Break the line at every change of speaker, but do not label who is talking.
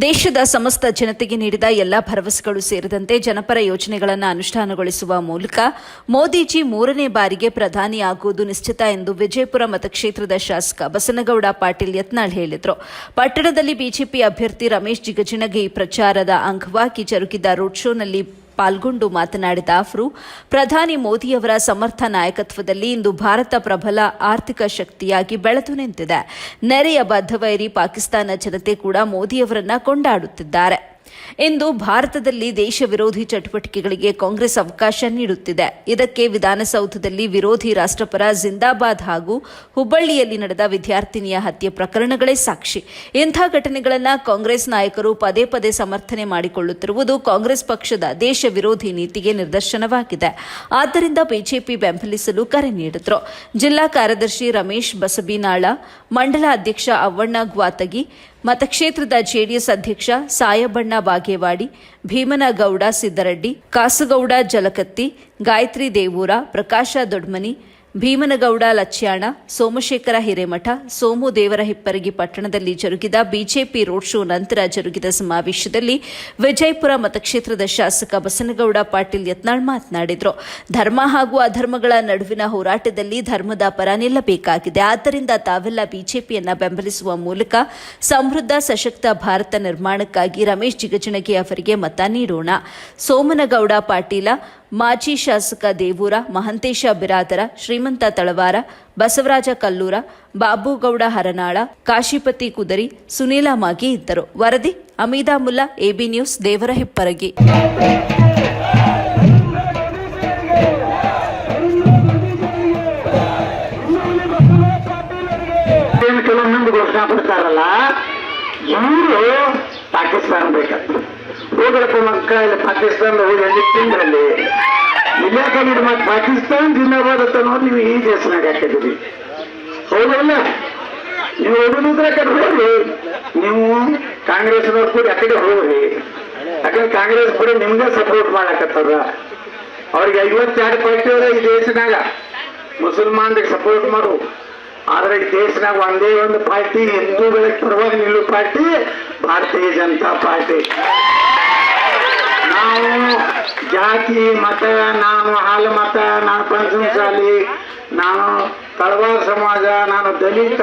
ದೇಶದ ಸಮಸ್ತ ಜನತೆಗೆ ನೀಡಿದ ಎಲ್ಲ ಭರವಸೆಗಳು ಸೇರಿದಂತೆ ಜನಪರ ಯೋಜನೆಗಳನ್ನು ಅನುಷ್ಠಾನಗೊಳಿಸುವ ಮೂಲಕ ಮೋದಿಜಿ ಮೂರನೇ ಬಾರಿಗೆ ಪ್ರಧಾನಿಯಾಗುವುದು ನಿಶ್ಚಿತ ಎಂದು ವಿಜಯಪುರ ಮತಕ್ಷೇತ್ರದ ಶಾಸಕ ಬಸನಗೌಡ ಪಾಟೀಲ್ ಯತ್ನಾಳ್ ಹೇಳಿದರು. ಪಟ್ಟಣದಲ್ಲಿ ಬಿಜೆಪಿ ಅಭ್ಯರ್ಥಿ ರಮೇಶ್ ಜಿಗಜಿಣಗಿ ಪ್ರಚಾರದ ಅಂಗವಾಗಿ ಜರುಗಿದ ರೋಡ್ ಶೋನಲ್ಲಿ ಪಾಲ್ಗೊಂಡು ಮಾತನಾಡಿದ ಆಫ್ರು, ಪ್ರಧಾನಿ ಮೋದಿಯವರ ಸಮರ್ಥ ನಾಯಕತ್ವದಲ್ಲಿ ಇಂದು ಭಾರತ ಪ್ರಬಲ ಆರ್ಥಿಕ ಶಕ್ತಿಯಾಗಿ ಬೆಳೆದು ನಿಂತಿದೆ. ನೆರೆಯ ಬದ್ಧವೈರಿ ಪಾಕಿಸ್ತಾನ ಜನತೆ ಕೂಡ ಮೋದಿಯವರನ್ನ ಕೊಂಡಾಡುತ್ತಿದ್ದಾರೆ. ಇಂದು ಭಾರತದಲ್ಲಿ ದೇಶ ವಿರೋಧಿ ಚಟುವಟಿಕೆಗಳಿಗೆ ಕಾಂಗ್ರೆಸ್ ಅವಕಾಶ ನೀಡುತ್ತಿದೆ. ಇದಕ್ಕೆ ವಿಧಾನಸೌಧದಲ್ಲಿ ವಿರೋಧಿ ರಾಷ್ಟ್ರಪರ ಜಿಂದಾಬಾದ್ ಹಾಗೂ ಹುಬ್ಬಳ್ಳಿಯಲ್ಲಿ ನಡೆದ ವಿದ್ಯಾರ್ಥಿನಿಯ ಹತ್ಯೆ ಪ್ರಕರಣಗಳೇ ಸಾಕ್ಷಿ. ಇಂಥ ಘಟನೆಗಳನ್ನು ಕಾಂಗ್ರೆಸ್ ನಾಯಕರು ಪದೇ ಪದೇ ಸಮರ್ಥನೆ ಮಾಡಿಕೊಳ್ಳುತ್ತಿರುವುದು ಕಾಂಗ್ರೆಸ್ ಪಕ್ಷದ ದೇಶ ವಿರೋಧಿ ನೀತಿಗೆ ನಿದರ್ಶನವಾಗಿದೆ. ಆದ್ದರಿಂದ ಬಿಜೆಪಿ ಬೆಂಬಲಿಸಲು ಕರೆ ನೀಡಿದರು. ಜಿಲ್ಲಾ ಕಾರ್ಯದರ್ಶಿ ರಮೇಶ್ ಬಸಬಿನಾಳ ಮಂಡಲ ಅಧ್ಯಕ್ಷ ಅವ್ವಣ್ಣ ಗ್ವಾತಗಿ, ಮತಕ್ಷೇತ್ರದ ಜೆಡಿಎಸ್ ಅಧ್ಯಕ್ಷ ಸಾಯಬಣ್ಣ ಬಾಗೇವಾಡಿ ಭೀಮನಗೌಡ ಸಿದ್ದರೆಡ್ಡಿ ಕಾಸುಗೌಡ ಜಲಕತ್ತಿ ಗಾಯತ್ರಿ ದೇವೂರ ಪ್ರಕಾಶ ದೊಡ್ಮನಿ ಭೀಮನಗೌಡ ಲಚ್ಯಾಣ, ಸೋಮಶೇಖರ ಹಿರೇಮಠ, ಸೋಮು ದೇವರ ಹಿಪ್ಪರಗಿ ಪಟ್ಟಣದಲ್ಲಿ ಜರುಗಿದ ಬಿಜೆಪಿ ರೋಡ್ ಶೋ ನಂತರ ಜರುಗಿದ ಸಮಾವೇಶದಲ್ಲಿ ವಿಜಯಪುರ ಮತಕ್ಷೇತ್ರದ ಶಾಸಕ ಬಸನಗೌಡ ಪಾಟೀಲ್ ಯತ್ನಾಳ್ ಮಾತನಾಡಿದರು. ಧರ್ಮ ಹಾಗೂ ಅಧರ್ಮಗಳ ನಡುವಿನ ಹೋರಾಟದಲ್ಲಿ ಧರ್ಮದ ಪರ ನಿಲ್ಲಬೇಕಾಗಿದೆ. ಆದ್ದರಿಂದ ತಾವೆಲ್ಲ ಬಿಜೆಪಿಯನ್ನು ಬೆಂಬಲಿಸುವ ಮೂಲಕ ಸಮೃದ್ಧ ಸಶಕ್ತ ಭಾರತ ನಿರ್ಮಾಣಕ್ಕಾಗಿ ರಮೇಶ್ ಜಿಗಜಿಣಗಿ ಅವರಿಗೆ ಮತ ನೀಡೋಣ. ಸೋಮನಗೌಡ ಪಾಟೀಲ ಮಾಜಿ ಶಾಸಕ ದೇವೂರ, ಮಹಂತೇಶ ಬಿರಾದರ, ಶ್ರೀಮಂತ ತಳವಾರ, ಬಸವರಾಜ ಕಲ್ಲೂರ, ಬಾಬುಗೌಡ ಹರನಾಳ, ಕಾಶಿಪತಿ ಕುದರಿ, ಸುನೀಲ ಮಾಗಿ ಇದ್ದರು. ವರದಿ, ಅಮೀದಾ ಮುಲ್ಲಾ, ಎಬಿ ನ್ಯೂಸ್ ದೇವರ ಹೆಪ್ಪರಗಿ
ಪಾಕಿಸ್ತಾನ ಬೇಕಂತ. ಹೋಗಲಪ್ಪ ಮಕ್ಕ ಪಾಕಿಸ್ತಾನದ ಹೋಗಿ ಅಲ್ಲಿ ತಿಂದ್ರಲ್ಲಿ? ಇಲ್ಲಾಕಂದ್ರೆ ಮತ್ತೆ ಪಾಕಿಸ್ತಾನ ಜಿಂದಾಬಾದ್ ಅಂತ ನೋಡಿ ನೀವು ಈ ದೇಶನಾಗ ಹಾಕಿದ್ರಿ ಹೌದಲ್ಲ? ನೀವು ಕಡೆ ಹೋಗ್ರಿ ನೀವು ಕಾಂಗ್ರೆಸ್ನವ್ರು ಕೂಡ ಆ ಕಡೆ ಹೋಗ್ರಿ. ಯಾಕಂದ್ರೆ ಕಾಂಗ್ರೆಸ್ ಕೂಡ ನಿಮ್ಗೆ ಸಪೋರ್ಟ್ ಮಾಡಕತ್ತದ. ಅವ್ರಿಗೆ ಐವತ್ತೆರಡು ಪಾರ್ಟಿ ಅದ ಈ ದೇಶನಾಗ ಮುಸಲ್ಮಾನ್ರಿಗೆ ಸಪೋರ್ಟ್ ಮಾಡು. ಆದ್ರೆ ಈ ದೇಶನಾಗ ಒಂದೇ ಒಂದು ಪಾರ್ಟಿ ಹಿಂದೂಗಳ ಪರವಾಗಿ ನಿಲ್ಲೋ ಪಾರ್ಟಿ ಭಾರತೀಯ ಜನತಾ ಪಾರ್ಟಿ. ನಾವು ಜಾತಿ ಮತ ನಾನು ಹಾಲು ಮತ ನಾನು ಪಂಚಮಸಾಲಿ ನಾನು ತಳವಾರ ಸಮಾಜ ನಾನು ದಲಿತ.